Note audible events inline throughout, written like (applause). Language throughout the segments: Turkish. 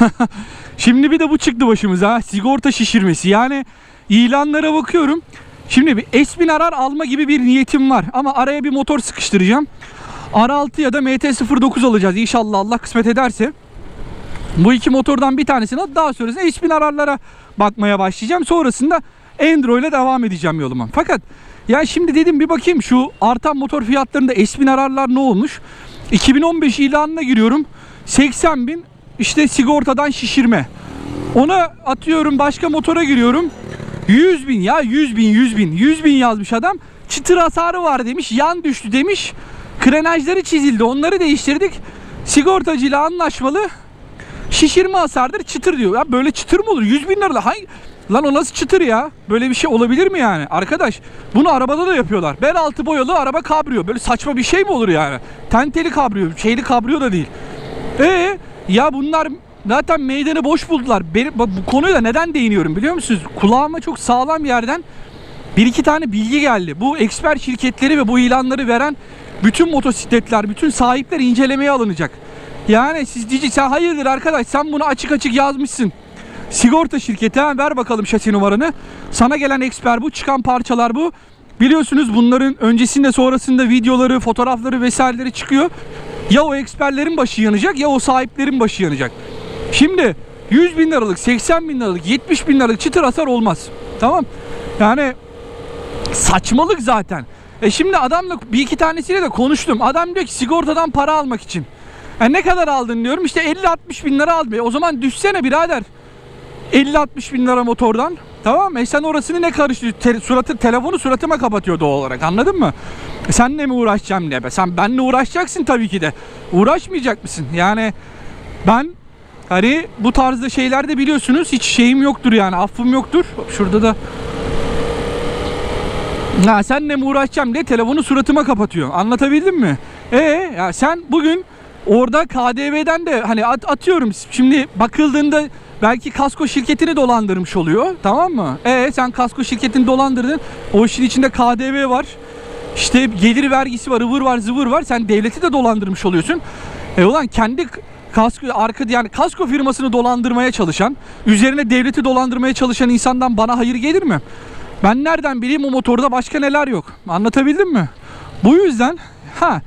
(laughs) Şimdi bir de bu çıktı başımıza. Sigorta şişirmesi. Yani ilanlara bakıyorum. Şimdi bir S1000 arar alma gibi bir niyetim var. Ama araya bir motor sıkıştıracağım. R6 ya da MT-09 alacağız inşallah Allah kısmet ederse. Bu iki motordan bir tanesini daha sonrasında S1000 ararlara bakmaya başlayacağım. Sonrasında Endro ile devam edeceğim yoluma. Fakat ya şimdi dedim bir bakayım şu artan motor fiyatlarında S1000 ararlar ne olmuş? 2015 ilanına giriyorum. 80 bin işte sigortadan şişirme. Ona atıyorum başka motora giriyorum. 100 bin ya 100 bin 100 bin 100 bin yazmış adam. Çıtır hasarı var demiş. Yan düştü demiş. Krenajları çizildi. Onları değiştirdik. Sigortacıyla anlaşmalı. Şişirme hasardır çıtır diyor. Ya böyle çıtır mı olur? 100 bin lira. Hangi... Lan o nasıl çıtır ya? Böyle bir şey olabilir mi yani? Arkadaş bunu arabada da yapıyorlar. Bel altı boyalı araba kabriyo. Böyle saçma bir şey mi olur yani? Tenteli kabriyo. Şeyli kabriyo da değil. E ya bunlar zaten meydanı boş buldular. Benim, bu konuya da neden değiniyorum biliyor musunuz? Kulağıma çok sağlam yerden bir iki tane bilgi geldi. Bu eksper şirketleri ve bu ilanları veren bütün motosikletler, bütün sahipler incelemeye alınacak. Yani siz diyecek sen hayırdır arkadaş sen bunu açık açık yazmışsın. Sigorta şirketi ha, ver bakalım şasi numaranı. Sana gelen eksper bu, çıkan parçalar bu. Biliyorsunuz bunların öncesinde sonrasında videoları, fotoğrafları vesaireleri çıkıyor. Ya o eksperlerin başı yanacak ya o sahiplerin başı yanacak. Şimdi 100 bin liralık, 80 bin liralık, 70 bin liralık çıtır hasar olmaz. Tamam. Yani saçmalık zaten. E şimdi adamla bir iki tanesiyle de konuştum. Adam diyor ki sigortadan para almak için. E ne kadar aldın diyorum. İşte 50-60 bin lira aldım. E o zaman düşsene birader. 50-60 bin lira motordan. Tamam mı? E sen orasını ne karıştı? Te- suratı, telefonu suratıma kapatıyor doğal olarak. Anladın mı? E senle mi uğraşacağım ne be? Sen benle uğraşacaksın tabii ki de. Uğraşmayacak mısın? Yani ben hani bu tarzda şeylerde biliyorsunuz hiç şeyim yoktur yani. Affım yoktur. Şurada da ya senle mi uğraşacağım diye telefonu suratıma kapatıyor. Anlatabildim mi? E ya sen bugün orada KDV'den de hani at- atıyorum şimdi bakıldığında belki kasko şirketini dolandırmış oluyor. Tamam mı? E sen kasko şirketini dolandırdın. O işin içinde KDV var. İşte gelir vergisi var, ıvır var, zıvır var. Sen devleti de dolandırmış oluyorsun. E ulan kendi kasko arka yani kasko firmasını dolandırmaya çalışan, üzerine devleti dolandırmaya çalışan insandan bana hayır gelir mi? Ben nereden bileyim o motorda başka neler yok. Anlatabildim mi? Bu yüzden ha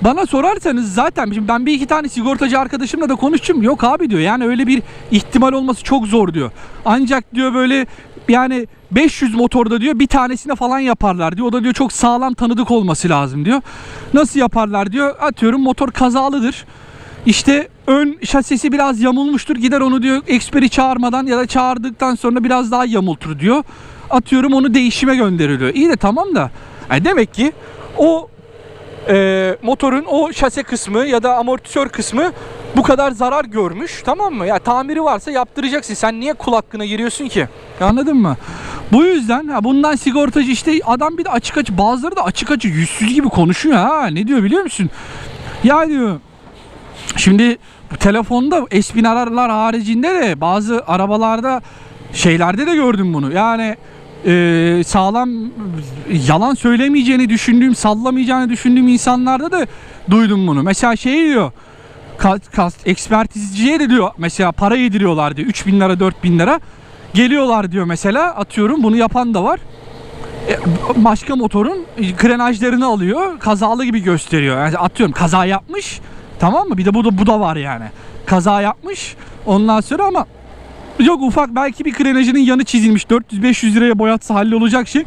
bana sorarsanız zaten şimdi ben bir iki tane sigortacı arkadaşımla da konuştum. Yok abi diyor yani öyle bir ihtimal olması çok zor diyor. Ancak diyor böyle yani 500 motorda diyor bir tanesine falan yaparlar diyor. O da diyor çok sağlam tanıdık olması lazım diyor. Nasıl yaparlar diyor. Atıyorum motor kazalıdır. İşte ön şasisi biraz yamulmuştur. Gider onu diyor eksperi çağırmadan ya da çağırdıktan sonra biraz daha yamultur diyor. Atıyorum onu değişime gönderiliyor. İyi de tamam da e demek ki o e, motorun o şase kısmı ya da amortisör kısmı bu kadar zarar görmüş tamam mı? Ya tamiri varsa yaptıracaksın. Sen niye kul hakkına giriyorsun ki? Anladın mı? Bu yüzden ha, bundan sigortacı işte adam bir de açık açık bazıları da açık açık yüzsüz gibi konuşuyor ha. Ne diyor biliyor musun? Ya diyor Şimdi telefonda S1000 ararlar haricinde de bazı arabalarda şeylerde de gördüm bunu. Yani e, sağlam yalan söylemeyeceğini düşündüğüm, sallamayacağını düşündüğüm insanlarda da duydum bunu. Mesela şey diyor. Kas, kas, ekspertizciye de diyor mesela para yediriyorlar diyor 3000 lira 4000 lira geliyorlar diyor mesela atıyorum bunu yapan da var E, başka motorun krenajlarını alıyor kazalı gibi gösteriyor yani atıyorum kaza yapmış tamam mı bir de bu da bu da var yani kaza yapmış ondan sonra ama yok ufak belki bir krenajının yanı çizilmiş. 400-500 liraya boyatsa hallolacak şey.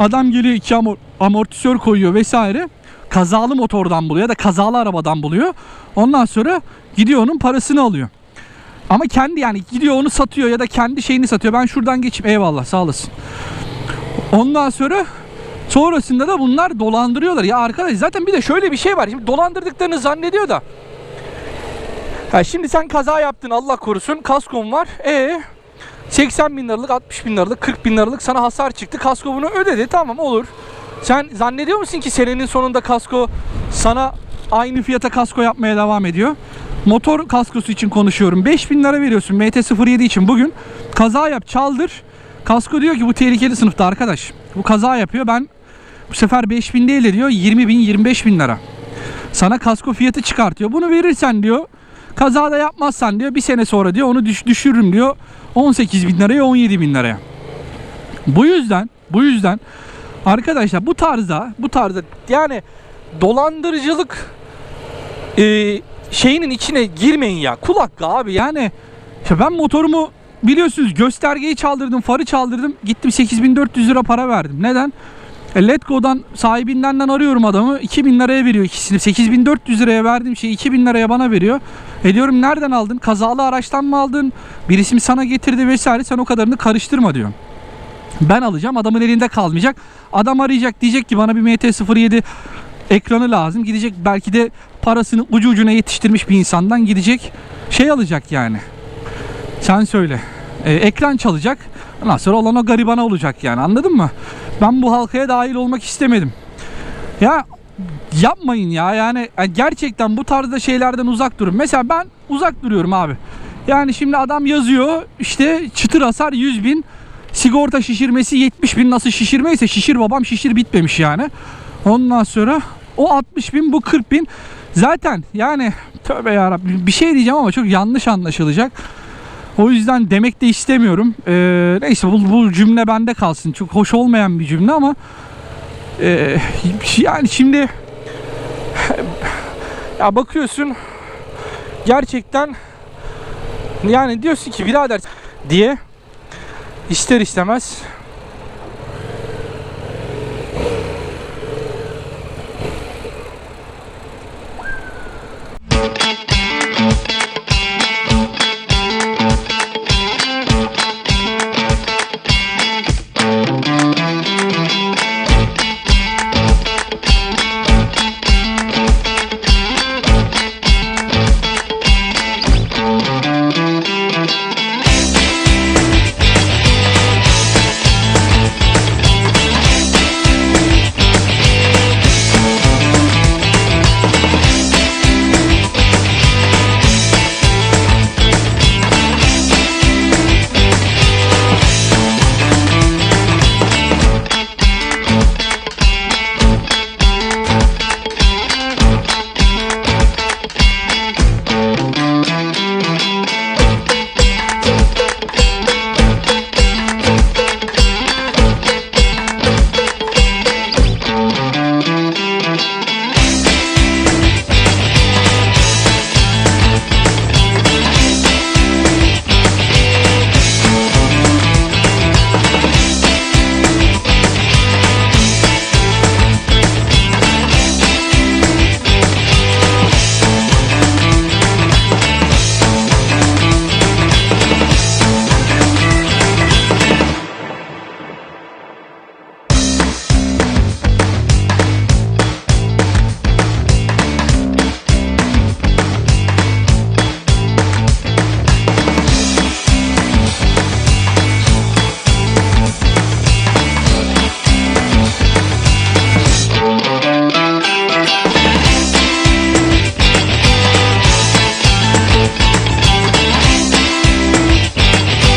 Adam geliyor iki amor- amortisör koyuyor vesaire. Kazalı motordan buluyor ya da kazalı arabadan buluyor. Ondan sonra gidiyor onun parasını alıyor. Ama kendi yani gidiyor onu satıyor ya da kendi şeyini satıyor. Ben şuradan geçip eyvallah sağ olasın. Ondan sonra sonrasında da bunlar dolandırıyorlar. Ya arkadaş zaten bir de şöyle bir şey var. Şimdi dolandırdıklarını zannediyor da. Ha şimdi sen kaza yaptın Allah korusun. Kaskon var. E 80 bin liralık, 60 bin liralık, 40 bin liralık sana hasar çıktı. Kasko bunu ödedi. Tamam olur. Sen zannediyor musun ki senenin sonunda kasko sana aynı fiyata kasko yapmaya devam ediyor? Motor kaskosu için konuşuyorum. 5000 lira veriyorsun MT-07 için bugün. Kaza yap, çaldır. Kasko diyor ki bu tehlikeli sınıfta arkadaş. Bu kaza yapıyor. Ben bu sefer 5000 değil de diyor 20 bin 25 bin lira. Sana kasko fiyatı çıkartıyor. Bunu verirsen diyor Kazada yapmazsan diyor bir sene sonra diyor onu düş, düşürürüm diyor 18 bin liraya 17 bin liraya. Bu yüzden bu yüzden arkadaşlar bu tarzda bu tarzda yani dolandırıcılık e, şeyinin içine girmeyin ya. Kul abi yani. İşte ben motorumu biliyorsunuz göstergeyi çaldırdım, farı çaldırdım. Gittim 8400 lira para verdim. Neden? E, Letgo'dan sahibinden arıyorum adamı. 2000 liraya veriyor ikisini. 8400 liraya verdiğim şeyi 2000 liraya bana veriyor. E diyorum nereden aldın? Kazalı araçtan mı aldın? Birisi mi sana getirdi vesaire. Sen o kadarını karıştırma diyor. Ben alacağım. Adamın elinde kalmayacak. Adam arayacak diyecek ki bana bir MT-07 ekranı lazım. Gidecek belki de parasını ucu ucuna yetiştirmiş bir insandan gidecek şey alacak yani. Sen söyle. Ee, ekran çalacak. Ondan sonra olan o garibana olacak yani anladın mı? Ben bu halkaya dahil olmak istemedim. Ya yapmayın ya yani gerçekten bu tarzda şeylerden uzak durun. Mesela ben uzak duruyorum abi. Yani şimdi adam yazıyor işte çıtır hasar 100 bin sigorta şişirmesi 70 bin nasıl şişirmeyse şişir babam şişir bitmemiş yani. Ondan sonra o 60 bin bu 40 bin zaten yani tövbe yarabbim bir şey diyeceğim ama çok yanlış anlaşılacak. O yüzden demek de istemiyorum. Ee, neyse bu, bu cümle bende kalsın. Çok hoş olmayan bir cümle ama ee, yani şimdi ya bakıyorsun gerçekten yani diyorsun ki birader diye ister istemez